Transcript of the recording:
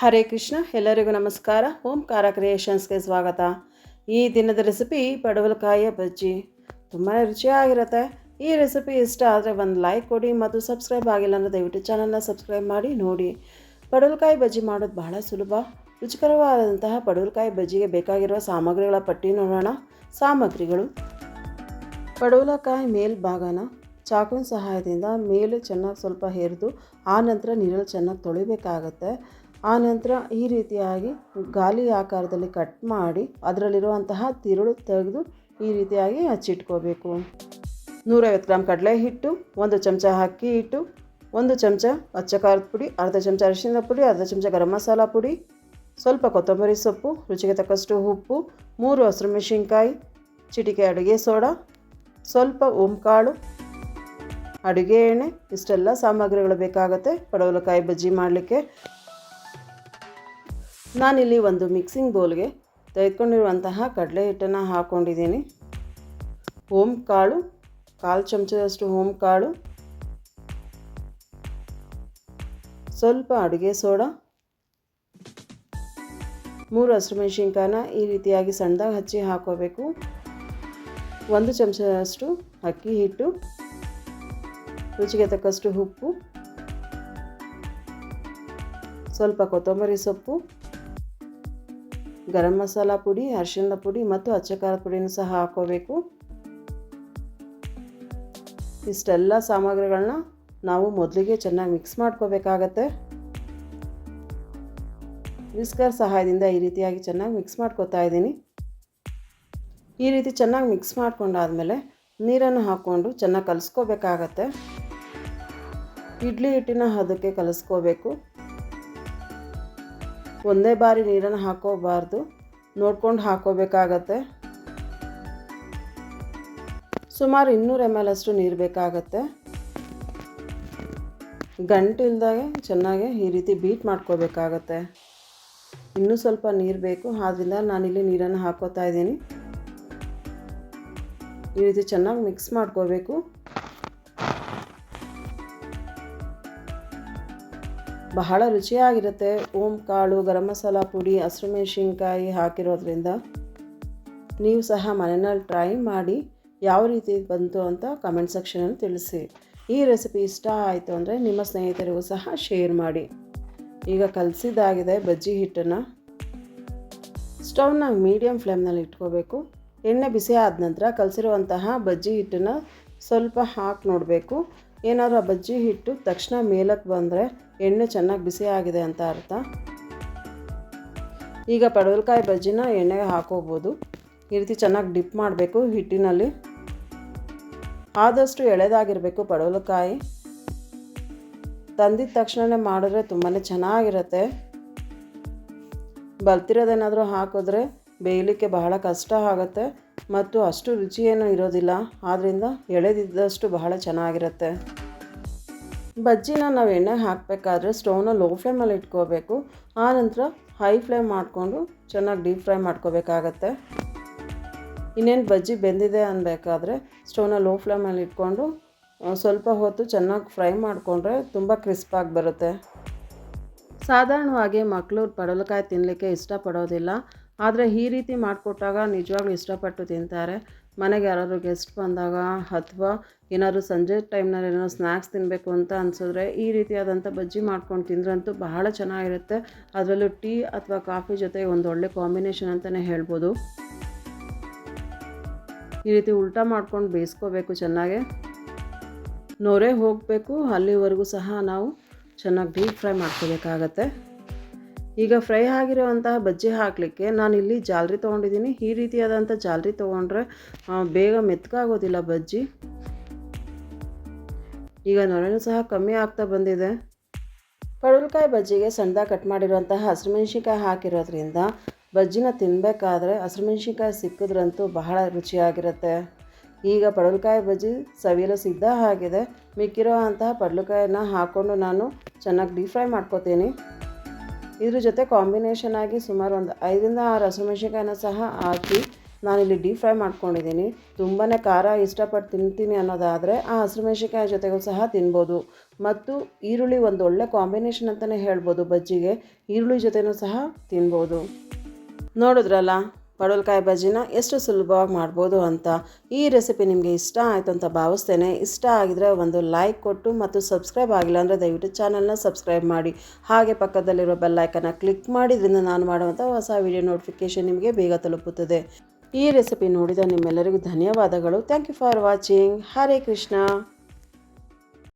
ಹರೇ ಕೃಷ್ಣ, ಎಲ್ಲರಿಗೂ ನಮಸ್ಕಾರ. ಓಂಕಾರ ಕ್ರಿಯೇಷನ್ಸ್ಗೆ ಸ್ವಾಗತ. ಈ ದಿನದ ರೆಸಿಪಿ ಪಡವಲಕಾಯಿಯ ಬಜ್ಜಿ. ತುಂಬಾ ರುಚಿಯಾಗಿರುತ್ತೆ. ಈ ರೆಸಿಪಿ ಇಷ್ಟ ಆದರೆ ಒಂದು ಲೈಕ್ ಕೊಡಿ ಮತ್ತು ಸಬ್ಸ್ಕ್ರೈಬ್ ಆಗಿಲ್ಲ ಅಂದರೆ ದಯವಿಟ್ಟು ಚಾನಲ್ನ ಸಬ್ಸ್ಕ್ರೈಬ್ ಮಾಡಿ, ನೋಡಿ. ಪಡವಲಕಾಯಿ ಬಜ್ಜಿ ಮಾಡೋದು ಬಹಳ ಸುಲಭ. ರುಚಿಕರವಾದಂತಹ ಪಡವಲಕಾಯಿ ಬಜ್ಜಿಗೆ ಬೇಕಾಗಿರುವ ಸಾಮಗ್ರಿಗಳ ಪಟ್ಟಿ ನೋಡೋಣ. ಸಾಮಗ್ರಿಗಳು. ಪಡವಲಕಾಯಿ ಮೇಲ್ಭಾಗನ ಚಾಕುವಿನ ಸಹಾಯದಿಂದ ಮೇಲೆ ಚೆನ್ನಾಗಿ ಸ್ವಲ್ಪ ಹೆರಿದು, ಆ ನಂತರ ನೀರಲ್ಲಿ ಚೆನ್ನಾಗಿ ತೊಳಿಬೇಕಾಗತ್ತೆ. ಆ ನಂತರ ಈ ರೀತಿಯಾಗಿ ಗಾಲಿ ಆಕಾರದಲ್ಲಿ ಕಟ್ ಮಾಡಿ ಅದರಲ್ಲಿರುವಂತಹ ತಿರುಳು ತೆಗೆದು ಈ ರೀತಿಯಾಗಿ ಹಚ್ಚಿಟ್ಕೋಬೇಕು. ನೂರೈವತ್ತು ಗ್ರಾಮ್ ಕಡಲೆ ಹಿಟ್ಟು, ಒಂದು ಚಮಚ ಅಕ್ಕಿ ಹಿಟ್ಟು, ಒಂದು ಚಮಚ ಅಚ್ಚ ಖಾರದ ಪುಡಿ, ಅರ್ಧ ಚಮಚ ಅರಿಶಿನ ಪುಡಿ, ಅರ್ಧ ಚಮಚ ಗರಂ ಮಸಾಲ ಪುಡಿ, ಸ್ವಲ್ಪ ಕೊತ್ತಂಬರಿ ಸೊಪ್ಪು, ರುಚಿಗೆ ತಕ್ಕಷ್ಟು ಉಪ್ಪು, ಮೂರು ಹಸಿರು ಮೆಣಸಿನ್ಕಾಯಿ ಚಿಟಿಕೆ ಅಡುಗೆ ಸೋಡಾ, ಸ್ವಲ್ಪ ಓಂಕಾಳು, ಅಡುಗೆ ಎಣ್ಣೆ, ಇಷ್ಟೆಲ್ಲ ಸಾಮಗ್ರಿಗಳು ಬೇಕಾಗುತ್ತೆ. ಪಡವಲಕಾಯಿ ಬಜ್ಜಿ ಮಾಡಲಿಕ್ಕೆ ನಾನಿಲ್ಲಿ ಒಂದು ಮಿಕ್ಸಿಂಗ್ ಬೌಲ್ಗೆ ತೆಗೆದುಕೊಂಡಿರುವಂತಹ ಕಡಲೆ ಹಿಟ್ಟನ್ನು ಹಾಕ್ಕೊಂಡಿದ್ದೀನಿ ಓಮ್ ಕಾಳು, ಕಾಲು ಚಮಚದಷ್ಟು ಓಮ್ ಕಾಳು, ಸ್ವಲ್ಪ ಅಡುಗೆ ಸೋಡಾ, ಮೂರು ಹಸಿರು ಮೆಣಸಿನ್ಕಾಯನ್ನ ಈ ರೀತಿಯಾಗಿ ಸಣ್ಣದಾಗಿ ಹಚ್ಚಿ ಹಾಕೋಬೇಕು. ಒಂದು ಚಮಚದಷ್ಟು ಅಕ್ಕಿ ಹಿಟ್ಟು, ರುಚಿಗೆ ತಕ್ಕಷ್ಟು ಉಪ್ಪು, ಸ್ವಲ್ಪ ಕೊತ್ತಂಬರಿ ಸೊಪ್ಪು ಗರಂ ಮಸಾಲ ಪುಡಿ, ಅರಿಶಿಣದ ಪುಡಿ ಮತ್ತು ಅಚ್ಚ ಪುಡಿನೂ ಸಹ ಹಾಕೋಬೇಕು ಇಷ್ಟೆಲ್ಲ ಸಾಮಗ್ರಿಗಳನ್ನ ನಾವು ಮೊದಲಿಗೆ ಚೆನ್ನಾಗಿ ಮಿಕ್ಸ್ ಮಾಡ್ಕೋಬೇಕಾಗತ್ತೆ. ವಿಸ್ಕರ್ ಸಹಾಯದಿಂದ ಈ ರೀತಿಯಾಗಿ ಚೆನ್ನಾಗಿ ಮಿಕ್ಸ್ ಮಾಡ್ಕೋತಾ ಇದ್ದೀನಿ. ಈ ರೀತಿ ಚೆನ್ನಾಗಿ ಮಿಕ್ಸ್ ಮಾಡ್ಕೊಂಡಾದಮೇಲೆ ನೀರನ್ನು ಹಾಕ್ಕೊಂಡು ಚೆನ್ನಾಗಿ ಕಲಿಸ್ಕೋಬೇಕಾಗತ್ತೆ. ಇಡ್ಲಿ ಹಿಟ್ಟಿನ ಹದಕ್ಕೆ ಕಲಿಸ್ಕೋಬೇಕು. ಒಂದೇ ಬಾರಿ ನೀರನ್ನು ಹಾಕೋಬಾರ್ದು. ನೋಡ್ಕೊಂಡು ಹಾಕೋಬೇಕಾಗತ್ತೆ. ಸುಮಾರು ಇನ್ನೂರು ಎಂ ಎಲ್ ಅಷ್ಟು ನೀರು ಬೇಕಾಗತ್ತೆ. ಗಂಟಿಲ್ದಾಗೆ ಚೆನ್ನಾಗಿ ಈ ರೀತಿ ಬೀಟ್ ಮಾಡ್ಕೋಬೇಕಾಗತ್ತೆ. ಇನ್ನೂ ಸ್ವಲ್ಪ ನೀರು ಬೇಕು ಆದ್ದರಿಂದ ನಾನಿಲ್ಲಿ ನೀರನ್ನು ಹಾಕೋತಾ ಇದ್ದೀನಿ. ಈ ರೀತಿ ಚೆನ್ನಾಗಿ ಮಿಕ್ಸ್ ಮಾಡ್ಕೋಬೇಕು. ಬಹಳ ರುಚಿಯಾಗಿರುತ್ತೆ. ಓಂ, ಕಾಳು, ಗರಂ ಮಸಾಲ ಪುಡಿ ಹಸಿರು ಮೆಣಸಿನ್ಕಾಯಿ ಹಾಕಿರೋದ್ರಿಂದ ನೀವು ಸಹ ಮನೆಯಲ್ಲಿ ಟ್ರೈ ಮಾಡಿ ಯಾವ ರೀತಿ ಬಂತು ಅಂತ ಕಮೆಂಟ್ ಸೆಕ್ಷನಲ್ಲಿ ತಿಳಿಸಿ. ಈ ರೆಸಿಪಿ ಇಷ್ಟ ಆಯಿತು ಅಂದರೆ ನಿಮ್ಮ ಸ್ನೇಹಿತರಿಗೂ ಸಹ ಶೇರ್ ಮಾಡಿ. ಈಗ ಕಲಸಿದ್ದಾಗಿದೆ ಬಜ್ಜಿ ಹಿಟ್ಟನ್ನು. ಸ್ಟವ್ನ ಮೀಡಿಯಮ್ ಫ್ಲೇಮ್ನಲ್ಲಿ ಇಟ್ಕೋಬೇಕು. ಎಣ್ಣೆ ಬಿಸಿ ಆದ ನಂತರ ಕಲಸಿರುವಂತಹ ಬಜ್ಜಿ ಹಿಟ್ಟನ್ನು ಸ್ವಲ್ಪ ಹಾಕಿ ನೋಡಬೇಕು. ಏನಾದರೂ ಆ ಬಜ್ಜಿ ಹಿಟ್ಟು ತಕ್ಷಣ ಮೇಲಕ್ಕೆ ಬಂದರೆ ಎಣ್ಣೆ ಚೆನ್ನಾಗಿ ಬಿಸಿ ಆಗಿದೆ ಅಂತ ಅರ್ಥ. ಈಗ ಪಡವಲಕಾಯಿ ಬಜ್ಜಿನ ಎಣ್ಣೆಗೆ ಹಾಕೋಬೋದು. ಈ ರೀತಿ ಚೆನ್ನಾಗಿ ಡಿಪ್ ಮಾಡಬೇಕು ಹಿಟ್ಟಿನಲ್ಲಿ. ಆದಷ್ಟು ಎಳೆದಾಗಿರಬೇಕು ಪಡವಲಕಾಯಿ. ತಂದಿದ ತಕ್ಷಣವೇ ಮಾಡಿದ್ರೆ ತುಂಬಾ ಚೆನ್ನಾಗಿರುತ್ತೆ. ಬಲ್ತಿರೋದೇನಾದರೂ ಹಾಕಿದ್ರೆ ಬೇಯಲಿಕ್ಕೆ ಬಹಳ ಕಷ್ಟ ಆಗುತ್ತೆ ಮತ್ತು ಅಷ್ಟು ರುಚಿ ಇರೋದಿಲ್ಲ. ಆದ್ದರಿಂದ ಎಳೆದಿದ್ದಷ್ಟು ಬಹಳ ಚೆನ್ನಾಗಿರುತ್ತೆ. ಬಜ್ಜಿನ ನಾವು ಎಣ್ಣೆ ಹಾಕಬೇಕಾದ್ರೆ ಸ್ಟೌವ್ನ ಲೋ ಫ್ಲೇಮಲ್ಲಿ ಇಟ್ಕೋಬೇಕು. ಆನಂತರ ಹೈ ಫ್ಲೇಮ್ ಮಾಡಿಕೊಂಡು ಚೆನ್ನಾಗಿ ಡೀಪ್ ಫ್ರೈ ಮಾಡ್ಕೋಬೇಕಾಗತ್ತೆ. ಇನ್ನೇನು ಬಜ್ಜಿ ಬೆಂದಿದೆ ಅನ್ಬೇಕಾದ್ರೆ ಸ್ಟೌವ್ನ ಲೋ ಫ್ಲೇಮಲ್ಲಿ ಇಟ್ಕೊಂಡು ಸ್ವಲ್ಪ ಹೊತ್ತು ಚೆನ್ನಾಗಿ ಫ್ರೈ ಮಾಡಿಕೊಂಡ್ರೆ ತುಂಬ ಕ್ರಿಸ್ಪಾಗಿ ಬರುತ್ತೆ. ಸಾಧಾರಣವಾಗಿ ಮಕ್ಕಳು ಪಡಲಕಾಯಿ ತಿನ್ನಲಿಕ್ಕೆ ಇಷ್ಟಪಡೋದಿಲ್ಲ. ಆದರೆ ಈ ರೀತಿ ಮಾಡಿಕೊಟ್ಟಾಗ ನಿಜವಾಗ್ಲೂ ಇಷ್ಟಪಟ್ಟು ತಿಂತಾರೆ. ಮನೆಗೆ ಯಾರಾದರೂ ಗೆಸ್ಟ್ ಬಂದಾಗ ಅಥವಾ ಏನಾದರೂ ಸಂಜೆ ಟೈಮ್ನಲ್ಲಿ ಏನೋ ಸ್ನ್ಯಾಕ್ಸ್ ತಿನ್ನಬೇಕು ಅಂತ ಅನಿಸಿದ್ರೆ ಈ ರೀತಿಯಾದಂಥ ಬಜ್ಜಿ ಮಾಡ್ಕೊಂಡು ತಿಂದ್ರಂತೂ ಬಹಳ ಚೆನ್ನಾಗಿರುತ್ತೆ. ಅದರಲ್ಲೂ ಟೀ ಅಥವಾ ಕಾಫಿ ಜೊತೆ ಒಂದು ಒಳ್ಳೆ ಕಾಂಬಿನೇಷನ್ ಅಂತಲೇ ಹೇಳ್ಬೋದು. ಈ ರೀತಿ ಉಲ್ಟಾ ಮಾಡ್ಕೊಂಡು ಬೇಯಿಸ್ಕೋಬೇಕು ಚೆನ್ನಾಗೆ. ನೊರೆ ಹೋಗಬೇಕು, ಅಲ್ಲಿವರೆಗೂ ಸಹ ನಾವು ಚೆನ್ನಾಗಿ ಡೀಪ್ ಫ್ರೈ ಮಾಡ್ಕೋಬೇಕಾಗತ್ತೆ. ಈಗ ಫ್ರೈ ಆಗಿರುವಂತಹ ಬಜ್ಜಿ ಹಾಕಲಿಕ್ಕೆ ಇಲ್ಲಿ ಜಾಲರಿ ತೊಗೊಂಡಿದ್ದೀನಿ. ಈ ರೀತಿಯಾದಂಥ ಜಾಲರಿ ತೊಗೊಂಡ್ರೆ ಬೇಗ ಮೆತ್ಕಾಗೋದಿಲ್ಲ ಬಜ್ಜಿ. ಈಗ ನೊರೆನೂ ಸಹ ಕಮ್ಮಿ ಆಗ್ತಾ ಬಂದಿದೆ. ಪಡವಲಕಾಯಿ ಬಜ್ಜಿಗೆ ಸಣ್ಣದಾಗಿ ಕಟ್ ಮಾಡಿರುವಂತಹ ಹಸಿರುಮೆಣ್ಸಿನ್ಕಾಯಿ ಹಾಕಿರೋದ್ರಿಂದ ಬಜ್ಜಿನ ತಿನ್ನಬೇಕಾದ್ರೆ ಹಸಿರುಮೆಣ್ಸಿನ್ಕಾಯಿ ಸಿಕ್ಕಿದ್ರಂತೂ ಬಹಳ ರುಚಿಯಾಗಿರುತ್ತೆ. ಈಗ ಪಡವಲಕಾಯಿ ಬಜ್ಜಿ ಸವಿಯಲು ಸಿದ್ಧ ಆಗಿದೆ. ಮಿಕ್ಕಿರೋ ಅಂತಹ ಪಡವಲಕಾಯಿನ ಹಾಕ್ಕೊಂಡು ನಾನು ಚೆನ್ನಾಗಿ ಡೀಪ್ ಫ್ರೈ ಮಾಡ್ಕೋತೀನಿ. ಇದ್ರ ಜೊತೆ ಕಾಂಬಿನೇಷನ್ ಆಗಿ ಸುಮಾರು ಒಂದು ಐದರಿಂದ ಆರು ಹಸಿಮೆಣ್ಸಿನ್ಕಾಯಿನ ಸಹ ಹಾಕಿ ನಾನಿಲ್ಲಿ ಡೀಪ್ ಫ್ರೈ ಮಾಡ್ಕೊಂಡಿದ್ದೀನಿ. ತುಂಬಾ ಖಾರ ಇಷ್ಟಪಟ್ಟು ತಿಂತೀನಿ ಅನ್ನೋದಾದರೆ ಆ ಹಸಿಮೆಣ್ಸಿನ್ಕಾಯಿ ಜೊತೆಗೂ ಸಹ ತಿನ್ಬೋದು. ಮತ್ತು ಈರುಳ್ಳಿ ಒಂದು ಒಳ್ಳೆ ಕಾಂಬಿನೇಷನ್ ಅಂತಲೇ ಹೇಳ್ಬೋದು ಬಜ್ಜಿಗೆ. ಈರುಳ್ಳಿ ಜೊತೆನೂ ಸಹ ತಿನ್ಬೋದು. ನೋಡಿದ್ರಲ್ಲ? ಪಡವಲಕಾಯಿ ಬಜ್ಜಿನ ಎಷ್ಟು ಸುಲಭವಾಗಿ ಮಾಡ್ಬೋದು ಅಂತ ಈ ರೆಸಿಪಿ ನಿಮಗೆ ಇಷ್ಟ ಆಯಿತು ಅಂತ ಭಾವಿಸ್ತೇನೆ. ಇಷ್ಟ ಆಗಿದ್ರೆ ಒಂದು ಲೈಕ್ ಕೊಟ್ಟು ಮತ್ತು ಸಬ್ಸ್ಕ್ರೈಬ್ ಆಗಿಲ್ಲ ಅಂದರೆ ದಯವಿಟ್ಟು ಚಾನಲ್ನ ಸಬ್ಸ್ಕ್ರೈಬ್ ಮಾಡಿ. ಹಾಗೆ ಪಕ್ಕದಲ್ಲಿರೋ ಬೆಲ್ಲೈಕನ್ನ ಕ್ಲಿಕ್ ಮಾಡಿದ್ರಿಂದ ನಾನು ಮಾಡುವಂಥ ಹೊಸ ವಿಡಿಯೋ ನೋಟಿಫಿಕೇಶನ್ ನಿಮಗೆ ಬೇಗ ತಲುಪುತ್ತದೆ. ಈ ರೆಸಿಪಿ ನೋಡಿದ ನಿಮ್ಮೆಲ್ಲರಿಗೂ ಧನ್ಯವಾದಗಳು. Thank you for watching. Hare Krishna.